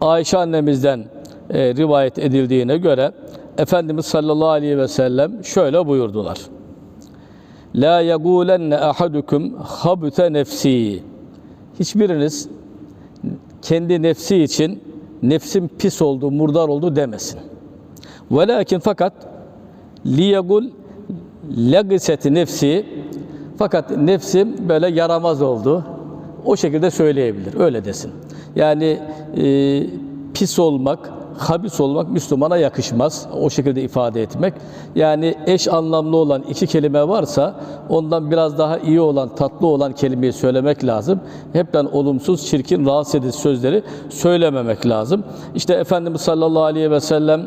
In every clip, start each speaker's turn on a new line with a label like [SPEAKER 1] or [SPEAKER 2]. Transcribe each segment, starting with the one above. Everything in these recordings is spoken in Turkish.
[SPEAKER 1] Ayşe annemizden e, rivayet edildiğine göre Efendimiz sallallahu aleyhi ve sellem şöyle buyurdular. La yegulenne ahadukum habute nefsi. Hiçbiriniz kendi nefsi için nefsim pis oldu, murdar oldu demesin. Velakin fakat liyegul legiseti nefsi fakat nefsim böyle yaramaz oldu. O şekilde söyleyebilir. Öyle desin. Yani e, pis olmak, habis olmak Müslümana yakışmaz. O şekilde ifade etmek. Yani eş anlamlı olan iki kelime varsa ondan biraz daha iyi olan, tatlı olan kelimeyi söylemek lazım. Hepten olumsuz, çirkin, rahatsız edici sözleri söylememek lazım. İşte Efendimiz sallallahu aleyhi ve sellem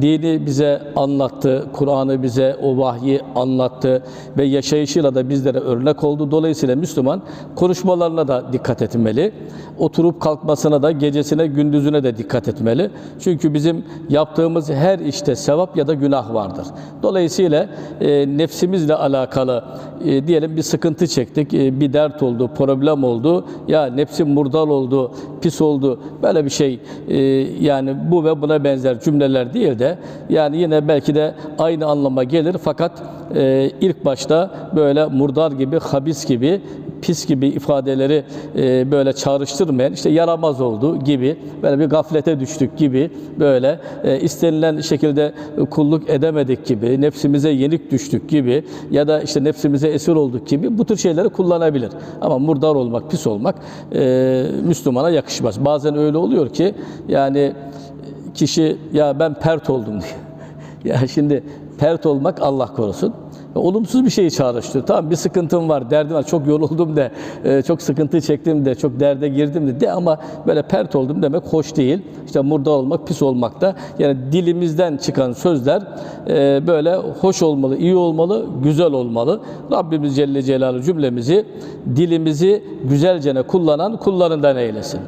[SPEAKER 1] dini bize anlattı, Kur'an'ı bize o vahyi anlattı ve yaşayışıyla da bizlere örnek oldu. Dolayısıyla Müslüman konuşmalarına da dikkat etmeli. Oturup kalkmasına da gecesine gündüzüne de dikkat etmeli. Çünkü bizim yaptığımız her işte sevap ya da günah vardır. Dolayısıyla e, nefsimizle alakalı e, diyelim bir sıkıntı çektik, e, bir dert oldu, problem oldu. Ya nefsim murdar oldu, pis oldu. Böyle bir şey e, yani bu ve buna benzer cümleler değil de yani yine belki de aynı anlama gelir fakat e, ilk başta böyle murdar gibi, habis gibi, pis gibi ifadeleri e, böyle çağrıştırmayan, işte yaramaz oldu gibi, böyle bir gaflete düştük gibi, böyle e, istenilen şekilde kulluk edemedik gibi, nefsimize yenik düştük gibi ya da işte nefsimize esir olduk gibi bu tür şeyleri kullanabilir. Ama murdar olmak, pis olmak e, Müslümana yakışmaz. Bazen öyle oluyor ki yani kişi ya ben pert oldum diyor. ya şimdi pert olmak Allah korusun. Olumsuz bir şeyi çağrıştırıyor. Tamam bir sıkıntım var, derdim var, çok yoruldum de, e, çok sıkıntı çektim de, çok derde girdim de, de ama böyle pert oldum demek hoş değil. İşte murda olmak, pis olmak da yani dilimizden çıkan sözler e, böyle hoş olmalı, iyi olmalı, güzel olmalı. Rabbimiz Celle Celaluhu cümlemizi dilimizi güzelcene kullanan kullarından eylesin.